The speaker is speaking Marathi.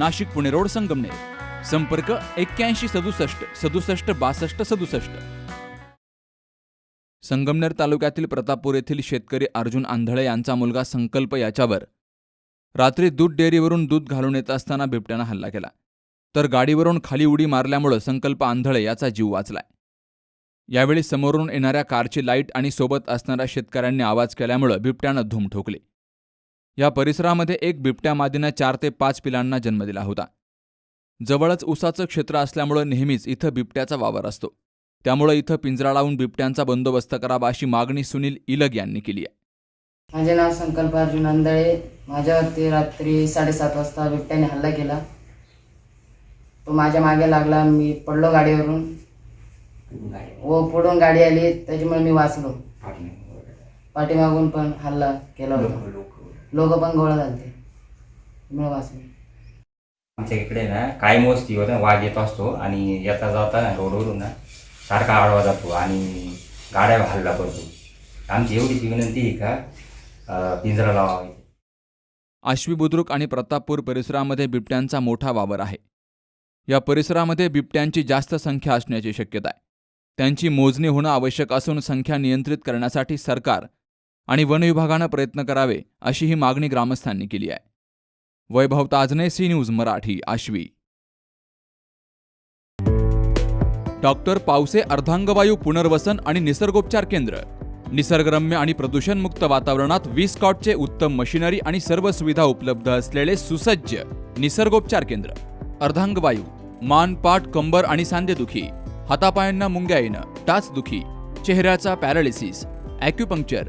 Nashik Pune road Sangamner. संपर्क एक्क्याऐंशी सदुसष्ट सदुसष्ट बासष्ट सदुसष्ट. संगमनेर तालुक्यातील प्रतापपूर येथील शेतकरी अर्जुन आंधळे यांचा मुलगा संकल्प याच्यावर. रात्री दूध डेअरीवरून दूध घालून येत असताना बिबट्यानं हल्ला केला. तर गाडीवरून खाली उडी मारल्यामुळं संकल्प आंधळे याचा जीव वाचलाय. यावेळी समोरून येणाऱ्या कारची लाइट आणि सोबत असणाऱ्या शेतकऱ्यांनी आवाज केल्यामुळं बिबट्यानं धूम ठोकली. या परिसरामध्ये एक बिबट्या मादीनं चार ते पाच पिलांना जन्म दिला होता. जवळच उसाचं क्षेत्र असल्यामुळं नेहमीच इथं बिबट्याचा वावर असतो. त्यामुळं इथं पिंजरा लावून बिबट्यांचा बंदोबस्त करावा अशी मागणी सुनील इलग यांनी केली आहे. माझे नाव संकल्प अर्जुन आंधळे. माझ्यावरती रात्री साडेसात वाजता बिबट्याने हल्ला केला. तो माझ्या मागे लागला. मी पडलो गाडीवरून. व पुढून गाडी आली. त्याच्यामुळे मी वाचलो. पाठीमागून पण हल्ला केला होता. लोक पण गोळा झालते. वाचलो. आमच्या इकडे ना कायम वस्ती होतं वाघ येत असतो आणि येता जाता ना रोडवरून ना सारखा आडवा जातो आणि गाड्या हल्ला करतो. आमची एवढीच विनंती आहे का अं, पिंजरा लावावा इथे. आश्वी बुद्रुक आणि प्रतापपूर परिसरामध्ये बिबट्यांचा मोठा वावर आहे. या परिसरामध्ये बिबट्यांची जास्त संख्या असण्याची शक्यता आहे. त्यांची मोजणी होणं आवश्यक असून संख्या नियंत्रित करण्यासाठी सरकार आणि वन विभागानं प्रयत्न करावे अशी ही मागणी ग्रामस्थांनी केली आहे. Vaibhav Tajne C news Marathi Ashvi. Doctor Pawase अर्धांगवायू पुनर्वसन आणि निसर्गोपचार केंद्र. निसर्गरम्य आणि प्रदूषणमुक्त वातावरणात वीस कॉटचे उत्तम मशिनरी आणि सर्व सुविधा उपलब्ध असलेले सुसज्ज निसर्गोपचार केंद्र. अर्धांगवायू मान पाठ कंबर आणि सांधेदुखी हातापायांना मुंग्या येणं टाचदुखी चेहऱ्याचा पॅरालिसिस ॲक्युपंक्चर